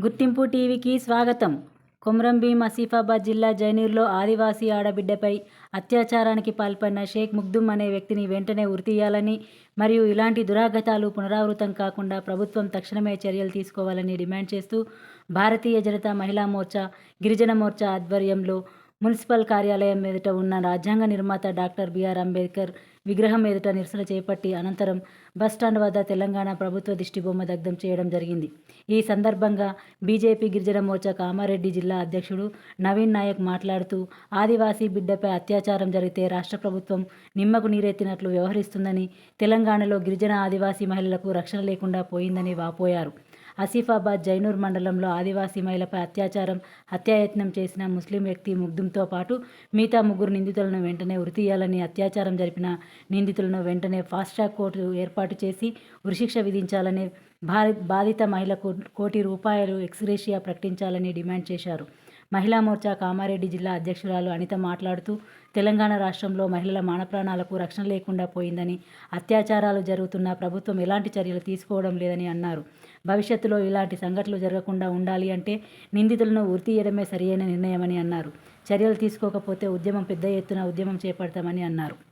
గుర్తింపు టీవీకి స్వాగతం. కొమరంభీం ఆసిఫాబాద్ జిల్లా జైనూర్లో ఆదివాసీ ఆడబిడ్డపై అత్యాచారానికి పాల్పడిన షేక్ ముగ్దుమ్ అనే వ్యక్తిని వెంటనే ఉరితీయాలని మరియు ఇలాంటి దురాగతాలు పునరావృతం కాకుండా ప్రభుత్వం తక్షణమే చర్యలు తీసుకోవాలని డిమాండ్ చేస్తూ భారతీయ జనతా మహిళా మోర్చా గిరిజన మోర్చా ఆధ్వర్యంలో మున్సిపల్ కార్యాలయం ఎదుట ఉన్న రాజ్యాంగ నిర్మాత డాక్టర్ బిఆర్ అంబేద్కర్ విగ్రహం ఎదుట నిరసన చేపట్టి అనంతరం బస్టాండ్ వద్ద తెలంగాణ ప్రభుత్వ దిష్టిబొమ్మ దగ్ధం చేయడం జరిగింది. ఈ సందర్భంగా బీజేపీ గిరిజన మోర్చా కామారెడ్డి జిల్లా అధ్యక్షుడు నవీన్ నాయక్ మాట్లాడుతూ ఆదివాసీ బిడ్డపై అత్యాచారం జరిగితే రాష్ట్ర ప్రభుత్వం నిమ్మకు నీరెత్తినట్లు వ్యవహరిస్తుందని తెలంగాణలో గిరిజన ఆదివాసీ మహిళలకు రక్షణ లేకుండా పోయిందని వాపోయారు. ఆసిఫాబాద్ జైనూర్ మండలంలో ఆదివాసీ మహిళపై అత్యాచారం హత్యాయత్నం చేసిన ముస్లిం వ్యక్తి ముగ్ధుంతో పాటు మిగతా ముగ్గురు నిందితులను వెంటనే ఉరితీయాలని అత్యాచారం జరిపిన నిందితులను వెంటనే ఫాస్ట్ ట్రాక్ కోర్టు ఏర్పాటు చేసి ఉరిశిక్ష విధించాలని బాధిత మహిళకు కోటి రూపాయలు ఎక్స్గ్రేషియా ప్రకటించాలని డిమాండ్ చేశారు. మహిళా మోర్చా కామారెడ్డి జిల్లా అధ్యక్షురాలు అనిత మాట్లాడుతూ తెలంగాణ రాష్ట్రంలో మహిళల మానప్రాణాలకు రక్షణ లేకుండా పోయిందని అత్యాచారాలు జరుగుతున్నా ప్రభుత్వం ఎలాంటి చర్యలు తీసుకోవడం లేదని అన్నారు. భవిష్యత్తులో ఇలాంటి సంఘటనలు జరగకుండా ఉండాలి అంటే నిందితులను ఉరితీయడమే సరియైన నిర్ణయమని అన్నారు. చర్యలు తీసుకోకపోతే ఉద్యమం పెద్ద ఎత్తున ఉద్యమం చేపడతామని అన్నారు.